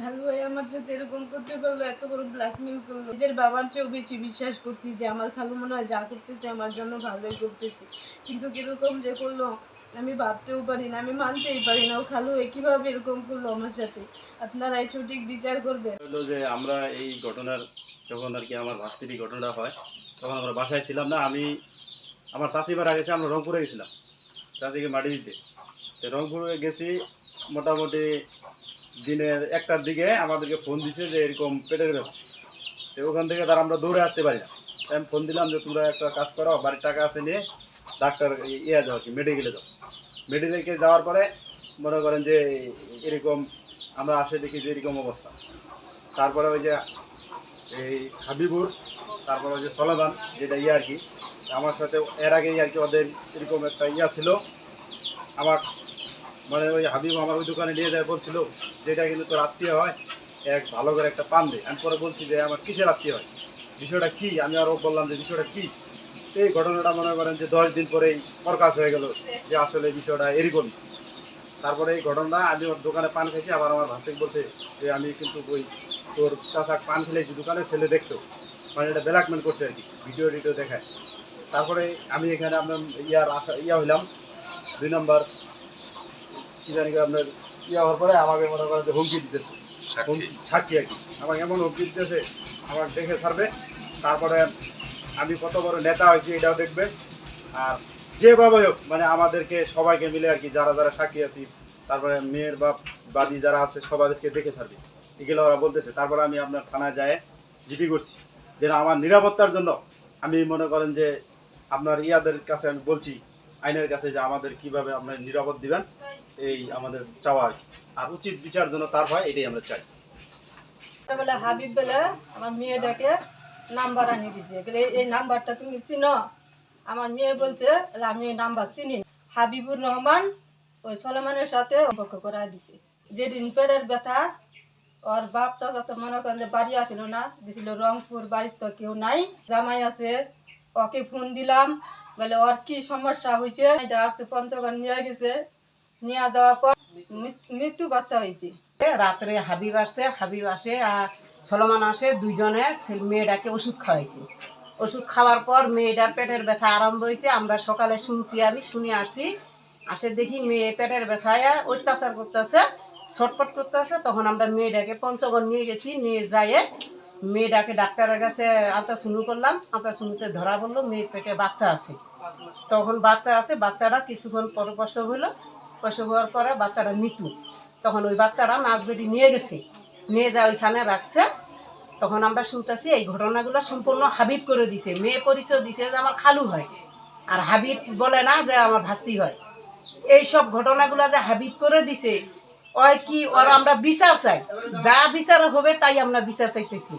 খালু ভাই আমার সাথে এরকম করতে পারল, এত বড় ব্ল্যাকমেল করল। নিজের বাবার চেয়েও বেশি বিশ্বাস করছি যে, আমার খালু মনে হয় যা করতেছে আমার জন্য ভালোই করতেছে। কিন্তু কীরকম যে করল, আমি ভাবতেও পারি না, আমি মানতেই পারি না। ও খালু কীভাবে এরকম করল আমার সাথে? আপনারাই সঠিক বিচার করবেন। হলো যে, আমরা এই ঘটনার, যখন আর কি আমার ভাস্তির ঘটনাটা হয়, তখন আমরা বাসায় ছিলাম না, আমি, আমার চাষি মারা গেছে, আমরা রংপুরে গেছিলাম। চাষিকে মাটি দিতে। রংপুরে গেছি, মোটামুটি দিনের একটার দিকে আমাদেরকে ফোন দিছে যে এরকম পেটের ব্যাপার তো ওখান থেকে তার আমরা দৌড়ে আসতে পারি না। আমি ফোন দিলাম যে, তোমরা একটা কাজ করো, বাড়ির টাকা আছে নিয়ে ডাক্তার ইয়ে যাও কি মেডিকেলে যাও। মেডিকেলে যাওয়ার পরে মনে করেন যে, এরকম আমরা আসে দেখি যে এরকম অবস্থা। তারপরে ওই যে এই হাবিবুর, তারপরে ওই যে সলাদান, যেটা ইয়ে আর কি, আমার সাথে এর আগেই আর কি ওদের এরকম একটা ইয়া ছিল। আমার মানে ওই হাবিব আমার ওই দোকানে নিয়ে যায় বলছিল যেটা কিন্তু তোর আত্মীয় হয়, এক ভালো করে একটা পান দে। আমি পরে বলছি যে আমার কিসের আত্মীয় হয়? বিষয়টা কি? আমি আরও বললাম যে বিষয়টা কি? এই ঘটনাটা মনে করেন যে দশ দিন পরেই প্রকাশ হয়ে গেল যে আসলে বিষয়টা এরকম। তারপরে এই ঘটনা, আমি ওর দোকানে পান খেয়েছি আবার আমার ভাস্তিক বলছে যে আমি কিন্তু ওই তোর চাচা পান খেলেছি দোকানে ছেলে দেখছ মানে এটা ব্ল্যাকমেল করছে আর কি, ভিডিও টিডিও দেখায়। তারপরে আমি এখানে আপনার ইয়ার আসা ইয়া হইলাম, দুই নম্বর কি জানি আপনার ইয়া হওয়ার পরে আমাকে মনে করেন যে হুমকি দিতেছে। হুমকি- সাক্ষী আর কি। আমাকে এমন হুমকি দিতেছে আমাকে দেখে ছাড়বে। তারপরে আমি কত বড় নেতা হয়েছি এটাও দেখবে। আর যেভাবে হোক মানে আমাদেরকে সবাইকে মিলে আর কি যারা যারা সাক্ষী আছি তারপরে মেয়ের বাপ বাদি যারা আছে সবাইকে দেখে ছাড়বে। এগুলো ওরা বলতেছে। তারপরে আমি আপনার থানায় যায় জিডি করছি। যেন আমার নিরাপত্তার জন্য আমি মনে করেন যে আপনার ইয়াদের কাছে আমি বলছি আইনের কাছে যে আমাদের কীভাবে আপনার নিরাপদ দিবেন, এই আমাদের চাওয়া আর উচিত বিচার জন্য তার হয়, এটাই আমরা চাই। হাবিব বলে আমার মেয়েটাকে নাম্বার আনিয়ে দিছে। এই নাম্বারটা তুমি চিনো? আমার মেয়ে বলছে, আমি এই নাম্বার চিনি হাবিবুর রহমান ওই সলমানের সাথে সম্পর্ক করা দিছে। যেদিন পেটের ব্যথা, ওর বাপ চাচা তো মনে করেন যে বাড়ি আসিল না, দিছিল রংপুর, বাড়ির তো কেউ নাই। জামাই আছে, ওকে ফোন দিলাম। বলে, ওর কি সমস্যা হয়েছে আসছে, পঞ্চগড় নিয়ে গেছে। নিয়ে যাওয়ার পর মৃত্যু- বাচ্চা হয়েছে। রাত্রে হাবিব আসছে, হাবিব আসে আর সলমান আসে, দুইজনে মেয়েটাকে ওষুধ খাওয়াইছে। ওষুধ খাওয়ার পর মেয়েটার পেটের ব্যথা আরম্ভ হয়েছে। আমরা সকালে শুনছি, আমি শুনে আসছি। আসে দেখি মেয়ে পেটের ব্যথায় অত্যাচার করতেছে ছটপট করতেছে। তখন আমরা মেয়েটাকে পঞ্চগড় নিয়ে গেছি, নিয়ে যাইয়ে মেয়েটাকে ডাক্তারের কাছে আলট্রাসুনু করলাম, আলট্রাসুনুতে ধরা বলল মেয়ের পেটে বাচ্চা আছে। তখন বাচ্চা আছে, বাচ্চাটা কিছুক্ষণ পর প্রসব হলো প্রসব হওয়ার পরে বাচ্চাটা মৃত্যু। তখন ওই বাচ্চারা নাচবেটি নিয়ে গেছে। নিয়ে যা ওইখানে রাখছে। তখন আমরা শুনতেছি এই ঘটনাগুলো সম্পূর্ণ হাবিব করে দিছে। মেয়ে পরিচয় দিছে যে আমার খালু হয়। আর হাবিব বলে না যে আমার ভাস্তি হয়। এই সব ঘটনাগুলো যে হাবিব করে দিছে, ওই কি ওর আমরা বিচার চাই? যা বিচার হবে তাই আমরা বিচার চাইতেছি।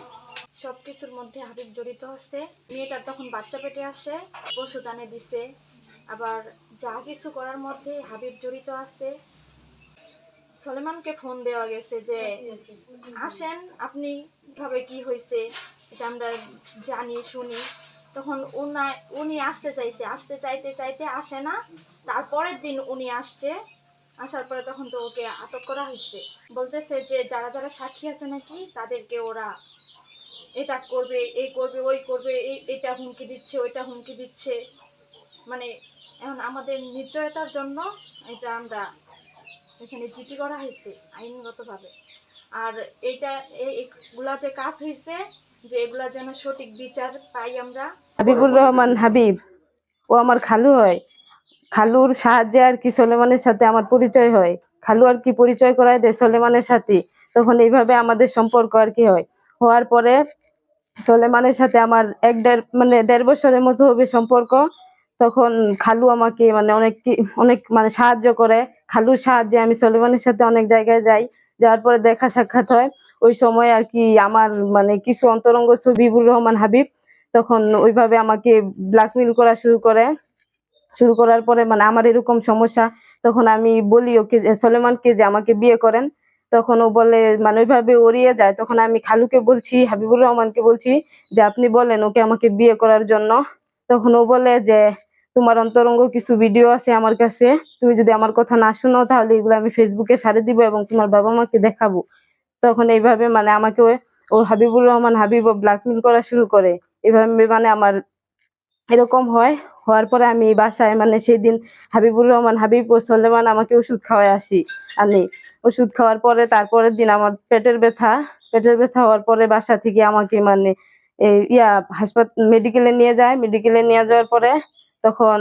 সবকিছুর মধ্যে হাবিব জড়িত আছে মেয়েটার তখন বাচ্চা পেটে আসে পশু দানে দিছে। আবার যা কিছু করার মধ্যে হাবিব জড়িত আছে। সলেমানকে ফোন দেওয়া গেছে যে, আসেন, আপনি কীভাবে কি হয়েছে এটা আমরা জানি, শুনি। তখন উনি আসতে চাইছে। আসতে চাইতে চাইতে আসে না। তারপরের দিন উনি আসছে। আসার পরে তখন তো ওকে আটক করা হয়েছে বলতেছে যে, যারা যারা সাক্ষী আছে নাকি, তাদেরকে ওরা এটা করবে, এই করবে, ওই করবে, এই, এটা হুমকি দিচ্ছে, ওইটা হুমকি দিচ্ছে। মানে এখন আমাদের নিশ্চয়তার জন্য এটা আমরা এখানে জিটি করা হয়েছে, আইনগতভাবে। আর এইটা এই- এগুলা যে কাজ হয়েছে, যে এগুলা যেন সঠিক বিচার পাই আমরা। হাবিবুর রহমান, হাবিব, ও আমার খালু হয়। খালুর সাহায্যে আর কি সোলেমানের সাথে আমার পরিচয় হয়। খালু আর কি পরিচয় করায় দেয় সোলেমানের সাথে। তখন এইভাবে আমাদের সম্পর্ক আর কি হয়। হওয়ার পরে সোলেমানের সাথে আমার এক দেড় মানে দেড় বছরের মতো হবে সম্পর্ক। তখন খালু আমাকে মানে অনেক অনেক মানে সাহায্য করে। খালুর সাহায্যে আমি সোলেমানের সাথে অনেক জায়গায় যাই। যাওয়ার পরে দেখা সাক্ষাৎ হয়। ওই সময় আর কি আমার মানে কিছু অন্তরঙ্গ সবিবুর রহমান হাবিব। তখন ওইভাবে আমাকে ব্ল্যাকমেল করা শুরু করে। শুরু করার পরে মানে আমার এরকম সমস্যা। তখন আমি বলি ওকে সলেমানকে যে আমাকে বিয়ে করেন। তখন ও বলে মানে ওইভাবে ওড়িয়ে যায়। তখন আমি খালুকে বলছি, হাবিবুর রহমানকে বলছি যে, আপনি বলেন ওকে আমাকে বিয়ে করার জন্য। তখন ও বলে যে, তোমার অন্তরঙ্গ কিছু ভিডিও আছে আমার কাছে। তুমি যদি আমার কথা না শুনো, তাহলে এগুলো আমি ফেসবুকে ছাড়ে দিব এবং তোমার বাবা মাকে দেখাবো। তখন এইভাবে মানে আমাকে ও- ও হাবিবুর রহমান হাবিব ব্ল্যাকমেল করা শুরু করে। এভাবে মানে আমার এরকম হয়। হওয়ার পরে আমি বাসায় মানে সেই দিন হাবিবুর রহমান হাবিব ও সলেমান আমাকে ওষুধ খাওয়ায় আসি। আনি। ওষুধ খাওয়ার পরে তারপরের দিন আমার পেটের ব্যথা পেটের ব্যথা হওয়ার পরে বাসা থেকে আমাকে মানে ইয়া হাসপাতাল মেডিকেলে নিয়ে যায়। মেডিকেলে নিয়ে যাওয়ার পরে তখন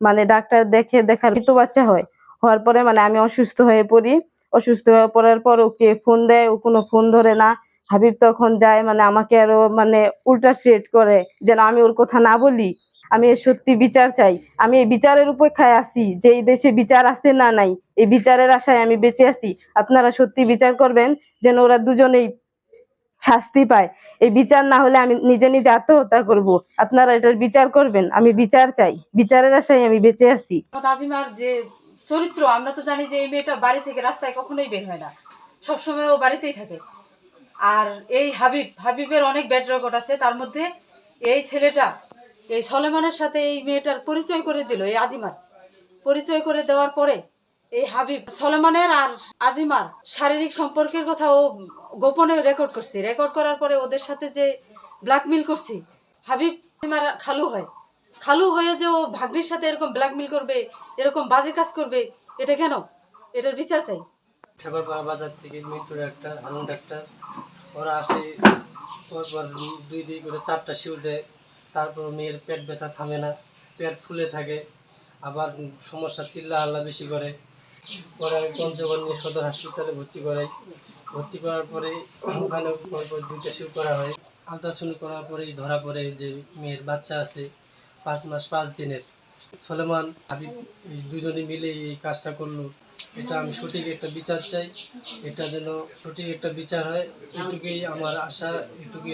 মানে ডাক্তার দেখে দেখার মৃত বাচ্চা হয়। হওয়ার পরে মানে আমি অসুস্থ হয়ে পড়ি। অসুস্থ হয়ে পড়ার পর ওকে ফোন দেয়, ও কোনো ফোন ধরে না। হাবিব তখন যায় মানে আমাকে আরও মানে উল্টা থ্রেট করে, যেন আমি ওর কথা না বলি। আমি সত্যি বিচার চাই। আমি এই বিচারের উপেক্ষায় আছি যে এই দেশে বিচার আছে না নাই। এই বিচারের আশায় আমি বেঁচে আছি। আপনারা সত্যি বিচার করবেন যেন ওরা দুজনেই শাস্তি পায়। এই বিচার না হলে আমি নিজে নিজে আত্মহত্যা করব। আপনারা এটার বিচার করবেন। আমি বিচার চাই। বিচারের আশায় আমি বেঁচে আছি। যে চরিত্র, আমরা তো জানি যে এই মেয়েটা বাড়ি থেকে রাস্তায় কখনোই বের হয় না। সবসময় ও বাড়িতেই থাকে। আর এই হাবিব, হাবিবের অনেক ব্যাড রেকর্ড আছে। তার মধ্যে এই ছেলেটা এই সলেমানের সাথে এই মেয়েটার পরিচয় করে দিল, এই আজিমার। পরিচয় করে দেওয়ার পরে এই হাবিব সলেমানের আর আজিমার শারীরিক সম্পর্কের কথা ও গোপনে রেকর্ড করছি। রেকর্ড করার পরে ওদের সাথে যে ব্ল্যাকমেল করছি, হাবিব আজিমার খালু হয়। খালু হয়ে যে ও ভাগ্নির সাথে এরকম ব্ল্যাকমেল করবে, এরকম বাজে কাজ করবে, এটা কেন? এটার বিচার চাই। ঠাকুরপাড়া বাজার থেকে মৃত্যুর একটা হানুন ওরা আসে, পরপর দুই দুই করে চারটা দেয়। তারপর মেয়ের পেট ব্যথা থামে না, পেট ফুলে থাকে, আবার সমস্যা চিল্লা আল্লাহ বেশি করে। পরে পঞ্চগড় সদর হাসপাতালে ভর্তি করাই। ভর্তি করার পরে ওখানে দুইটা শিউ করা হয়। আলট্রাসাউন্ড করার পরেই ধরা পড়ে যে মেয়ের বাচ্চা আছে পাঁচ মাস, পাঁচ দিনের। সলেমান হাবিব দুজনে মিলে এই কাজটা করল। এটা আমি সঠিক একটা বিচার চাই। এটা যেন সঠিক একটা বিচার হয়, এটুকুই আমার আশা, এটুকুই